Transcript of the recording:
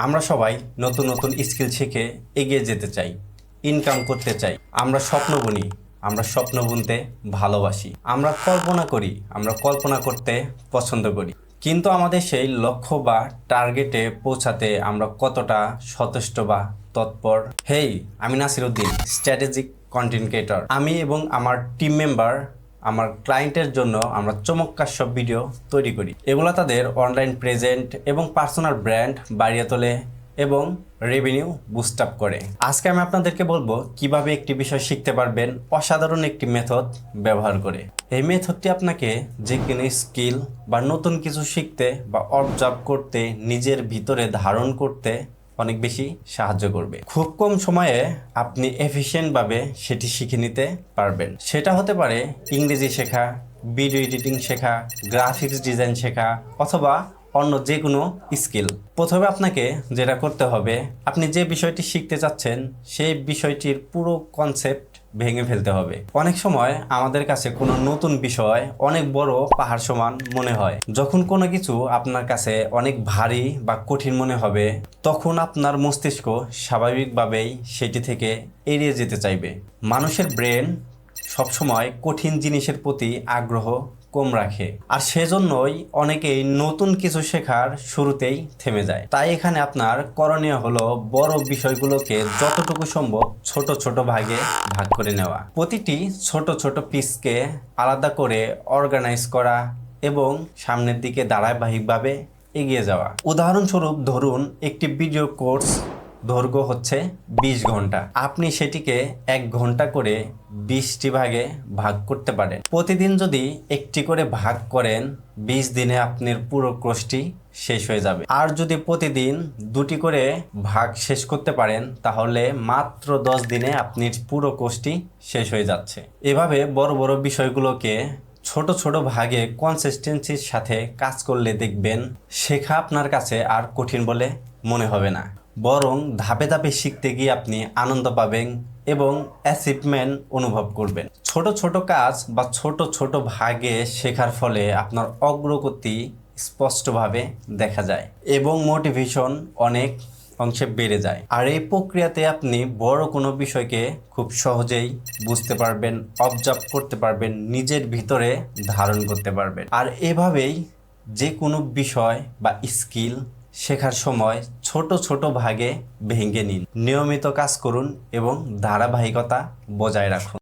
আমরা সবাই নতুন নতুন স্কিল শিখে এগিয়ে যেতে চাই ইনকাম করতে চাই। আমরা স্বপ্ন বুনি, আমরা স্বপ্ন বুনতে ভালোবাসি। আমরা কল্পনা করি, আমরা কল্পনা করতে পছন্দ করি। কিন্তু আমাদের সেই লক্ষ্য বা টার্গেটে পৌঁছাতে আমরা কতটা সচেষ্ট বা তৎপর? হেই, আমি নাসিরুদ্দিন স্ট্র্যাটেজিক কন্টেন্ট ক্রিয়েটর আমি এবং আমার টিম মেম্বার আমার ক্লায়েন্টের জন্য আমরা চমৎকার সব ভিডিও তৈরি করি। এগুলো তাদের অনলাইন প্রেজেন্ট এবং পার্সোনাল ব্র্যান্ড বাড়িয়ে তোলে এবং রেভিনিউ বুস্ট আপ করে। আজকে আমি আপনাদেরকে বলব কীভাবে একটি বিষয় শিখতে পারবেন অসাধারণ একটি মেথড ব্যবহার করে। এই মেথডটি আপনাকে যে কোনো স্কিল বা নতুন কিছু শিখতে বা অবজার্ভ করতে, নিজের ভিতরে ধারণ করতে অনেক বেশি সাহায্য করবে। খুব কম সময়ে আপনি এফিসিয়েন্টভাবে সেটি শিখে নিতে পারবেন। সেটা হতে পারে ইংরেজি শেখা, ভিডিও এডিটিং শেখা, গ্রাফিক্স ডিজাইন শেখা অথবা অন্য যে কোনো স্কিল। প্রথমে আপনাকে যেটা করতে হবে, আপনি যে বিষয়টি শিখতে চাচ্ছেন, সেই বিষয়টির পুরো কনসেপ্ট ভেঙে ফেলতে হবে। অনেক সময় আমাদের কাছে কোনো নতুন বিষয় অনেক বড় পাহাড় সমান মনে হয়। যখন কোনো কিছু আপনার কাছে অনেক ভারী বা কঠিন মনে হবে, তখন আপনার মস্তিষ্ক স্বাভাবিকভাবেই সেটি থেকে এড়িয়ে যেতে চাইবে। মানুষের ব্রেন সবসময় কঠিন জিনিসের প্রতি আগ্রহ কম রাখে। আর সেজন্যই অনেকেই নতুন কিছু শেখার শুরুতেই থেমে যায়। তাই এখানে আপনার করণীয় হলো বড় বিষয়গুলোকে যতটুকু সম্ভব ছোট ছোট ভাগে ভাগ করে নেওয়া। প্রতিটি ছোট ছোট পিসকে আলাদা করে অর্গানাইজ করা এবং সামনের দিকে ধারাবাহিকভাবে এগিয়ে যাওয়া। উদাহরণস্বরূপ ধরুন একটি ভিডিও কোর্স দৈর্ঘ্য হচ্ছে বিশ ঘণ্টা। আপনি সেটিকে এক ঘণ্টা করে বিশটি ভাগে ভাগ করতে পারেন। প্রতিদিন যদি একটি করে ভাগ করেন, বিশ দিনে আপনার পুরো কোর্সটি শেষ হয়ে যাবে। আর যদি প্রতিদিন দুটি করে ভাগ শেষ করতে পারেন, তাহলে মাত্র দশ দিনে আপনি পুরো কোর্সটি শেষ হয়ে যাচ্ছে। এভাবে বড় বড় বিষয়গুলোকে ছোট ছোট ভাগে কনসিস্টেন্সির সাথে কাজ করলে দেখবেন শেখা আপনার কাছে আর কঠিন বলে মনে হবে না। বরং ধাপে ধাপে শিখতে গিয়ে আপনি আনন্দ পাবেন এবং অ্যাচিভমেন্ট অনুভব করবেন। ছোট ছোট কাজ বা ছোট ছোট ভাগে শেখার ফলে আপনার অগ্রগতি স্পষ্টভাবে দেখা যায় এবং মোটিভেশন অনেক অংশে বেড়ে যায়। আর এই প্রক্রিয়াতে আপনি বড় কোনো বিষয়কে খুব সহজেই বুঝতে পারবেন অবজার্ভ করতে পারবেন, নিজের ভিতরে ধারণ করতে পারবেন। আর এভাবেই যে কোনো বিষয় বা স্কিল শেখার সময় ছোট ছোট ভাগে ভেঙে নিন। নিয়মিত কাজ করুন এবং ধারাবাহিকতা বজায় রাখুন।